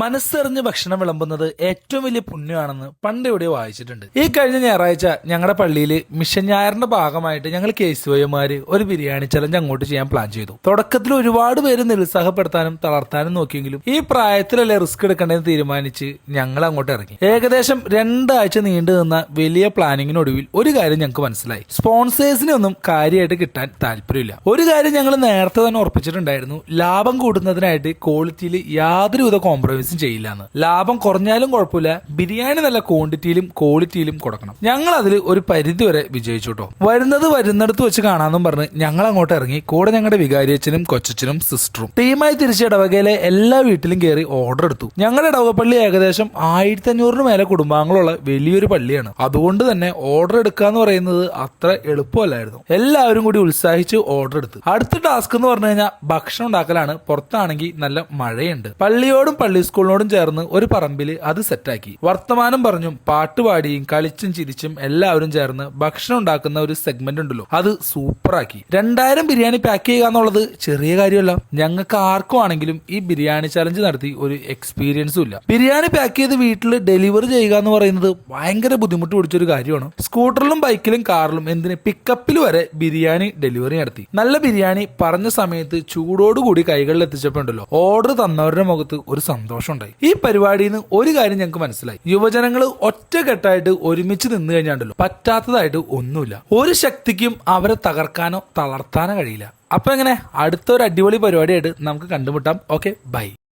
മനസ്സറിഞ്ഞ് ഭക്ഷണം വിളമ്പുന്നത് ഏറ്റവും വലിയ പുണ്യമാണെന്ന് പണ്ട് എവിടെയോ വായിച്ചിട്ടുണ്ട്. ഈ കഴിഞ്ഞ ഞായറാഴ്ച ഞങ്ങളുടെ പള്ളിയിൽ മിഷൻ ഞായറിന്റെ ഭാഗമായിട്ട് ഞങ്ങൾ കേസ് വയ്യന്മാര് ഒരു ബിരിയാണി ചലഞ്ച് അങ്ങോട്ട് ചെയ്യാൻ പ്ലാൻ ചെയ്തു. തുടക്കത്തിൽ ഒരുപാട് പേര് നിരുത്സാഹപ്പെടുത്താനും തളർത്താനും നോക്കിയെങ്കിലും ഈ പ്രായത്തിലല്ലേ റിസ്ക് എടുക്കേണ്ടതെന്ന് തീരുമാനിച്ച് ഞങ്ങൾ അങ്ങോട്ട് ഇറങ്ങി. ഏകദേശം രണ്ടാഴ്ച നീണ്ടു നിന്ന വലിയ പ്ലാനിങ്ങിനൊടുവിൽ ഒരു കാര്യം ഞങ്ങൾക്ക് മനസ്സിലായി. സ്പോൺസേഴ്സിനെ ഒന്നും കാര്യമായിട്ട് കിട്ടാൻ താല്പര്യമില്ല. ഒരു കാര്യം ഞങ്ങൾ നേരത്തെ തന്നെ ഉറപ്പിച്ചിട്ടുണ്ടായിരുന്നു. ലാഭം കൂട്ടുന്നതിനായിട്ട് ക്വാളിറ്റിയിൽ യാതൊരുവിധ കോംപ്രമൈസും ചെയ്യില്ല എന്ന് ലാഭം കുറഞ്ഞാലും കുഴപ്പമില്ല. ബിരിയാണി നല്ല ക്വാണ്ടിറ്റിയിലും ക്വാളിറ്റിയിലും കൊടുക്കണം. ഞങ്ങൾ അതിൽ ഒരു പരിധി വരെ വിജയിച്ചു കേട്ടോ വരുന്നത് വരുന്നിടത്ത് വെച്ച് കാണാമെന്നും പറഞ്ഞ് ഞങ്ങൾ അങ്ങോട്ട് ഇറങ്ങി കൂടെ ഞങ്ങളുടെ വികാരിയച്ഛനും കൊച്ചച്ഛനും സിസ്റ്ററും ടീമായി തിരിച്ച് ഇടവകയിലെ എല്ലാ വീട്ടിലും കയറി ഓർഡർ എടുത്തു. ഞങ്ങളുടെ ഇടവകപ്പള്ളി ഏകദേശം ആയിരത്തി അഞ്ഞൂറിന് മേലെ കുടുംബാംഗങ്ങളുള്ള വലിയൊരു പള്ളിയാണ്. അതുകൊണ്ട് തന്നെ ഓർഡർ എടുക്കുക എന്ന് പറയുന്നത് അത്ര എളുപ്പമല്ലായിരുന്നു. എല്ലാവരും കൂടി ഉത്സാഹിച്ച് ഓർഡർ എടുത്തു. അടുത്ത ടാസ്ക് എന്ന് പറഞ്ഞു കഴിഞ്ഞാൽ ഭക്ഷണം ഉണ്ടാക്കലാണ്. പുറത്താണെങ്കിൽ നല്ല മഴയുണ്ട്. പള്ളിയോടും പള്ളി സ്കൂളിനോടും ചേർന്ന് ഒരു പറമ്പിൽ അത് സെറ്റാക്കി. വർത്തമാനം പറഞ്ഞും പാട്ടുപാടിയും കളിച്ചും ചിരിച്ചും എല്ലാവരും ചേർന്ന് ഭക്ഷണം ഉണ്ടാക്കുന്ന ഒരു സെഗ്മെന്റ് ഉണ്ടല്ലോ. അത് സൂപ്പറാക്കി. രണ്ടായിരം ബിരിയാണി പാക്ക് ചെയ്യുക എന്നുള്ളത് ചെറിയ കാര്യമല്ല. ഞങ്ങൾക്ക് ആർക്കും ആണെങ്കിലും ഈ ബിരിയാണി ചലഞ്ച് നടത്തി ഒരു എക്സ്പീരിയൻസും ഇല്ല. ബിരിയാണി പാക്ക് ചെയ്ത് വീട്ടിൽ ഡെലിവറി ചെയ്യുക എന്ന് പറയുന്നത് ഭയങ്കര ബുദ്ധിമുട്ട് പിടിച്ചൊരു കാര്യമാണ്. സ്കൂട്ടറിലും ബൈക്കിലും കാറിലും എന്തിന് പിക്കപ്പിൽ വരെ ബിരിയാണി ഡെലിവറി നടത്തി. നല്ല ബിരിയാണി പറഞ്ഞ സമയത്ത് ചൂടോടുകൂടി കൈകളിൽ എത്തിച്ചപ്പോൾ ഉണ്ടല്ലോ ഓർഡർ തന്നവരുടെ മുഖത്ത് ഒരു സന്തോഷം. ഉണ്ടായി ഈ പരിപാടിയിൽ നിന്ന് ഒരു കാര്യം ഞങ്ങൾക്ക് മനസ്സിലായി. യുവജനങ്ങൾ ഒറ്റക്കെട്ടായിട്ട് ഒരുമിച്ച് നിന്ന് കഴിഞ്ഞാണ്ടല്ലോ. പറ്റാത്തതായിട്ട് ഒന്നുമില്ല. ഒരു ശക്തിക്കും അവരെ തകർക്കാനോ തളർത്താനോ കഴിയില്ല. അപ്പൊ എങ്ങനെ? അടുത്തൊരു അടിപൊളി പരിപാടിയായിട്ട് നമുക്ക് കണ്ടുമുട്ടാം. Okay bye.